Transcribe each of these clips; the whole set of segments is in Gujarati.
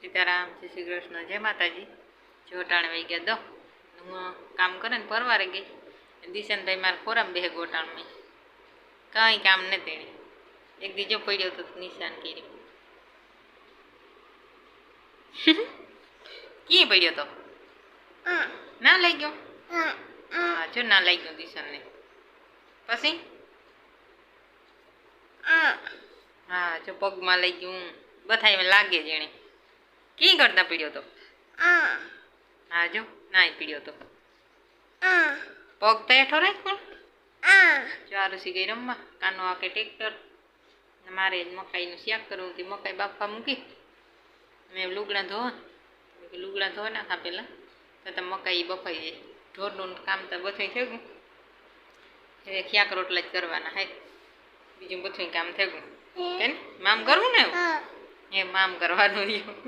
સીતારામ, જય શ્રી કૃષ્ણ, જય માતાજી. જોટાણ વહી ગયા, દો. હું કામ કરે ને પરવારે ગઈ. દિશાનભાઈ મારા ખોરામ બે ગોટાણમાં. કાંઈ કામ ન તેણે. એક દીજો પડ્યો તો નિશાન કર્યું. ક્યાં પડ્યો તો? ના લઈ ગયો? હા, જો ના લઈ ગયો દિશાનને. પછી? હા, જો પગમાં લઈ ગયું. બધા લાગે જેણે કી કરતા પીડ્યો તો? હા જો નાય પીડ્યો તો. પગ તો હેઠો રાખ પણ. જો આ ગઈ રમવા કાનો આકે ટ્રેક્ટર ને મારે મકાઈ મકાઈનું શાક કરવું હતી મકાઈ બાફા મૂકી. મેં લુગડા કીધું લુગડા ધો નાખા પહેલાં. તો તમે મકાઈ બફાઈ જાય. ઢોરનું કામ તો બધું થઈ ગયું. હવે ખ્યાક રોટલા જ કરવાના હે. બીજું બધું કામ થઈ ગયું. કે ને મામ કરવું ને એવું? એ આમ કરવાનું રહ્યું.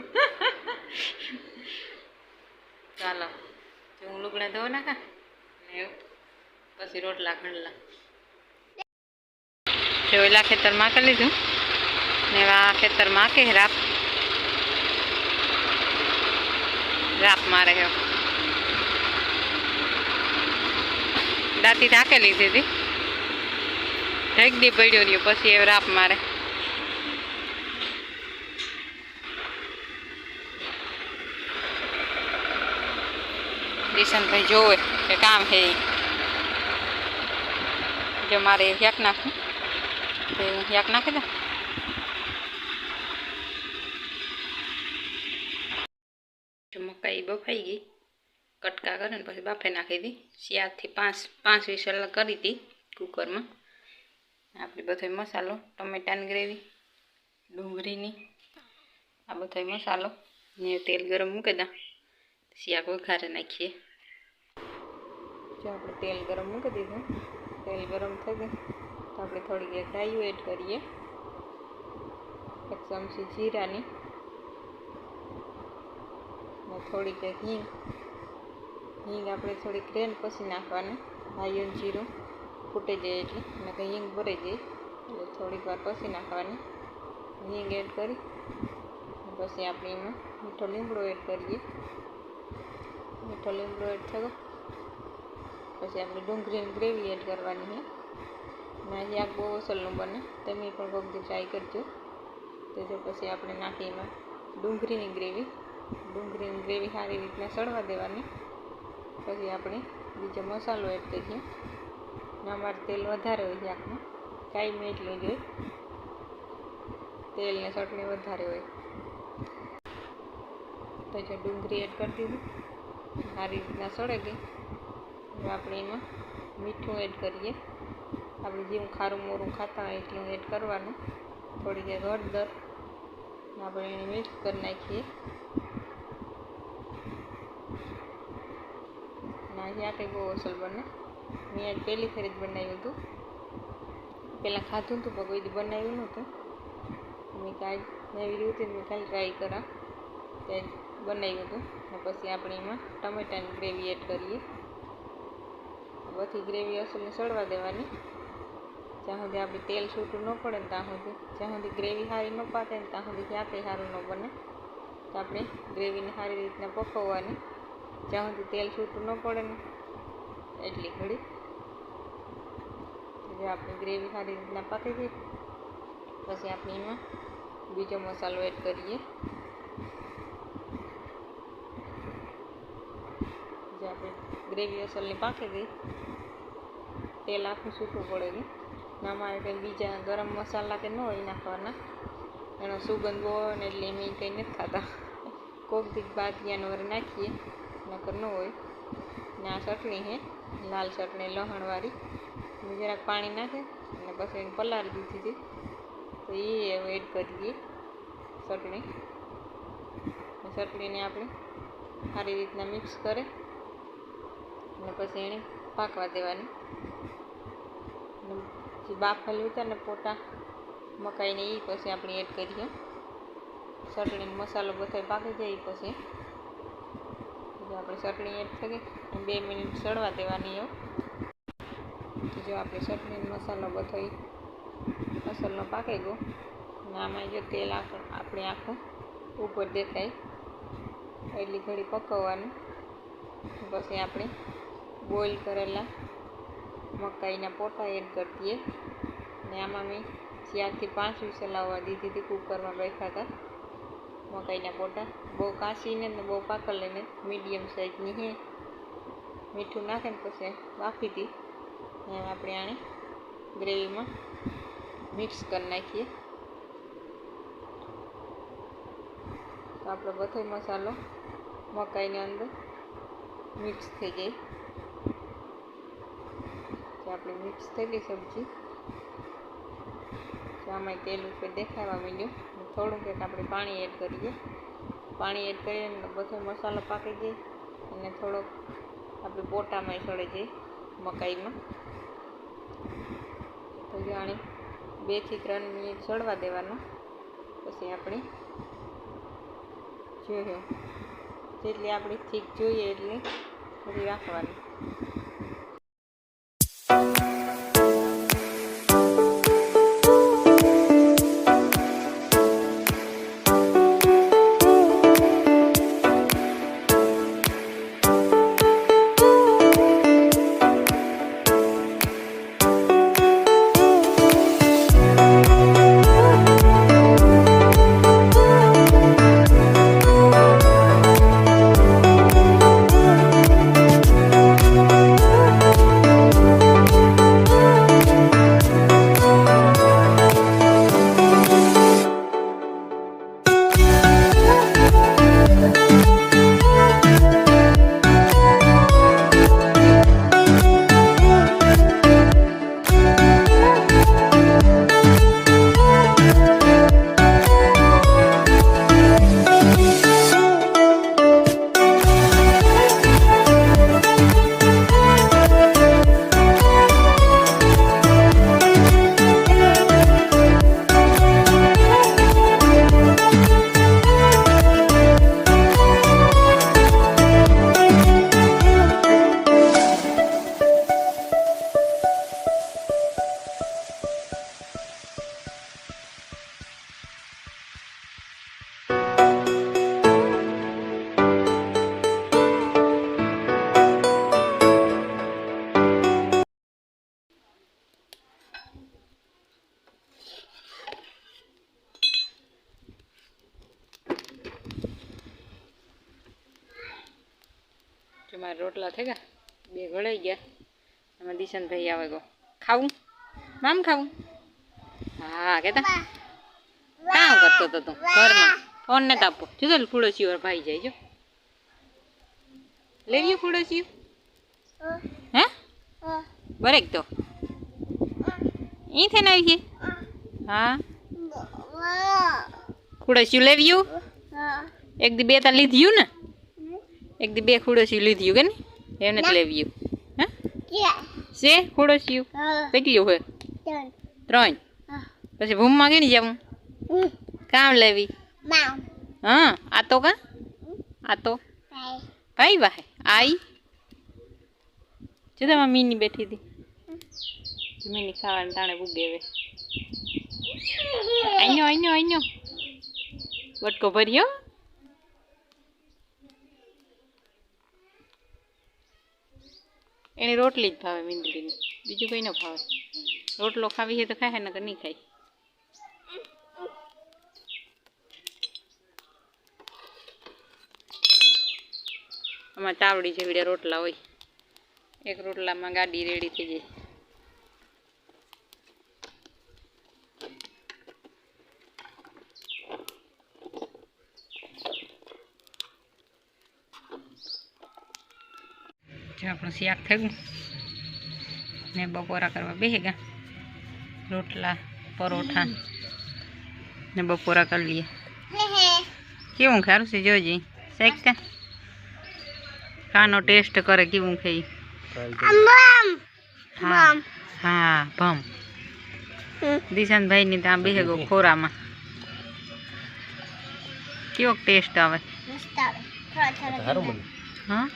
ચાલો હું લુગડા ધો નાખા, ને પછી રોટલા ખંડલા. જો ઓલા ખેતરમાં કરી લીધું, ને એવા ખેતરમાં કે રાપ. રાપ મારે હો. દાંતી ઢાંકે લીધી હતી દી પડ્યો રહ્યો, પછી એ રાપ મારે. દિશાનભાઈ જોવે કે કામ હે જો મારે હેક નાખું તો હું હેક નાખી દઉં મકાઈ બફાઈ ગઈ કટકા કરે ને પછી બાફે નાખી દી ચારથી પાંચ પાંચ વીસ અલગ કરી હતી કુકરમાં આપણે બધો મસાલો ટમેટાની ગ્રેવી ડુંગળીની આ બધો મસાલો ને તેલ ગરમ મૂકી દા શાક વઘારે નાખીએ જો આપણે તેલ ગરમ મૂકી દીધું. તેલ ગરમ થઈ ગયું. તો આપણે થોડીક એક ડાયું એડ કરીએ. એક ચમચી જીરાની. અને થોડીક એક હિંગ. હિંગ આપણે થોડીક રેન પછી નાખવાની. રાયું જીરું ફૂટી જાય એટલે. અને કંઈ હિંગ ભરાઈ જાય. એટલે થોડીક વાર પછી નાખવાની. હિંગ એડ કરી. પછી આપણે એમાં મીઠો લીમડો એડ કરીએ. મીઠો લીમડો એડ થયો. પછી આપણે ડુંગળીની ગ્રેવી એડ કરવાની છે. ના શાક બહુ અસલનું બને. તમે પણ કોઈક ટ્રાય કરજો. તો જો પછી આપણે નાખી એમાં ડુંગળીની ગ્રેવી. ડુંગળીની ગ્રેવી સારી રીતના સળવા દેવાની. પછી આપણે બીજો મસાલો એડ કરીએ. અમારે તેલ વધારે હોય શાકમાં કાંઈ એટલું જ હોય તેલ ને ચટણી વધારે હોય. તો જો ડુંગળી એડ કરી દીધી. સારી રીતના સળે ગઈ. હવે આપણે એમાં મીઠું એડ કરીએ. આપણે જેવું ખારું મોરું ખાતા હોય એટલું એડ કરવાનું. થોડી દેર હળદર. આપણે એને મિક્સ કરી નાખીએ. ના આપણે બહુ અસલ બને. મેં આજ પહેલી ફેરી જ બનાવ્યું હતું. પહેલાં ખાધું હતું પણ કોઈ બનાવ્યું નહોતું મેં કાંઈ નવી રીતે મેં ખાલી ટ્રાય કરા. ત્યાં બનાવ્યું હતું. પછી આપણે એમાં ટમેટાની ગ્રેવી એડ કરીએ. બધી ગ્રેવી અસલને સળવા દેવાની. જ્યાં સુધી આપણે તેલ છૂટું ન પડે ને ત્યાં સુધી, જ્યાં સુધી ગ્રેવી સારી ન પાકે ને ત્યાં સુધી ક્યાંથી સારું ન બને, તો આપણે ગ્રેવીને સારી રીતના પકવવાની. જ્યાં સુધી તેલ છૂટું ન પડે ને, એટલી ઘડી. જો આપણી ગ્રેવી સારી રીતના પાકી ગઈ, પછી આપણે એમાં બીજો મસાલો એડ કરીએ. જે આપણે ગ્રેવી અસલની પાકી ગઈ તેલ આખું સૂકું પડે નહીં ને અમારે કંઈ બીજા ગરમ મસાલા કે ન હોય નાખવાના. એનો સુગંધ બહુ હોય ને એટલે એમ કંઈ નથી ખાતા. કોક દીક બાદિયાનો વરે નાખીએ, નકર ન હોય. ને આ ચટણી છે, લાલ ચટણી, લહણવાળી. જરાક પાણી નાખે અને પછી એને પલાળી દીધી હતી. તો એ એડ દઈએ ચટણી. ચટણીને આપણે સારી રીતના મિક્સ કરે. અને પછી એને પાકવા દેવાની. જે બાફેલું હતા ને પોટા મકાઈને એ પછી આપણે એડ કરીએ. ચટણીનો મસાલો બધો પાકી જાય પછી. જો આપણે ચટણી એડ ગઈ અને બે મિનિટ ચડવા દેવાની એવું જો આપણે ચટણીનો મસાલો બધો મસાલો પાકી ગયો. અને આમાં જો તેલ આપણે આખું ઉપર દેખાય. એટલી ઘડી પકવવાનું. પછી આપણે બોઇલ કરેલા મકાઈના પોટા એડ કરી દઈએ. ને આમાં મેં ચારથી પાંચ વિસલ આવવા દીધી હતી કુકરમાં બેઠા હતા. મકાઈના પોટા બહુ કાશીને ને બહુ લઈને મીડિયમ સાઈઝની હે. મીઠું નાખે ને પછી બાફી હતી ને આપણે આને ગ્રેવીમાં મિક્સ કરી નાખીએ. તો આપણો બધો મસાલો મકાઈની અંદર મિક્સ થઈ જાય. તો આપણી મિક્સ થઈ ગઈ સબ્જી. આમાં તેલ ઉપર દેખાવા માંડ્યું. થોડુંક એક આપણે પાણી એડ કરીએ. પાણી એડ કરીએ ને બધો મસાલો પાકી જાય અને થોડોક આપણે પોટામાં સડે જાય મકાઈમાં. તો જાણે બેથી ત્રણ મિનિટ સડવા દેવાનો. પછી આપણે જોયું જેટલી આપણે થીક જોઈએ એટલી થોડી રાખવાની. જો મારા રોટલા થઈ ગયા બે ગળાઈ ગયા. એમાં દિશાનભાઈ આવે ગો. ખાવું? મામ ખાવું? હા કેતા. કામ કરતો હતો તું? ઘરમાં. ફોન ને તાપો જો તો ફૂડોશી ભાઈ જાય જો. લેવ્યું ફૂડોશી? હે. બરેક તો. ઈ થઈને આવી છે? હા. ખુડસ્યું લેવ્યું એક દી બે તા લીધ્યું ને? એક દી બે ખુડસ્યું લીધી કે ને એને જ લેવ્યું હે? છે ખુડસ્યું કેટલી હોય? ત્રણ. પછી ભૂમમાં કે જવું? કામ લેવી? હા આ તો કા? આ તો. કઈ. વાહે? આઈ? જો તમે મીની બેઠી હતી. મીની ખાવાને તાણે ભૂગે હવે. અહીંયો અહીંયો અહીંયો વટકો ભર્યો? એને રોટલી જ ભાવે મીંદડીની. બીજું કંઈ ન ભાવે. રોટલો ખાવી છે તો ખાય, નકર નહીં ખાય. આમાં ચાવડી જેવડે રોટલા હોય. એક રોટલામાં ગાડી રેડી થઈ જાય. જો આપણું શાક થયું. ને બપોરા કરવા બેસી ગયા રોટલા પરોઠા ને બપોરા કરી લઈએ. કેવું ખારું છે જોજે. શેક કે? કાનો ટેસ્ટ કરે કેવું ખાઈ હા હા ભમ. દિશાંતભાઈની ત્યાં બેસે ગયો ખોરામાં. કેવો ટેસ્ટ આવે? હા?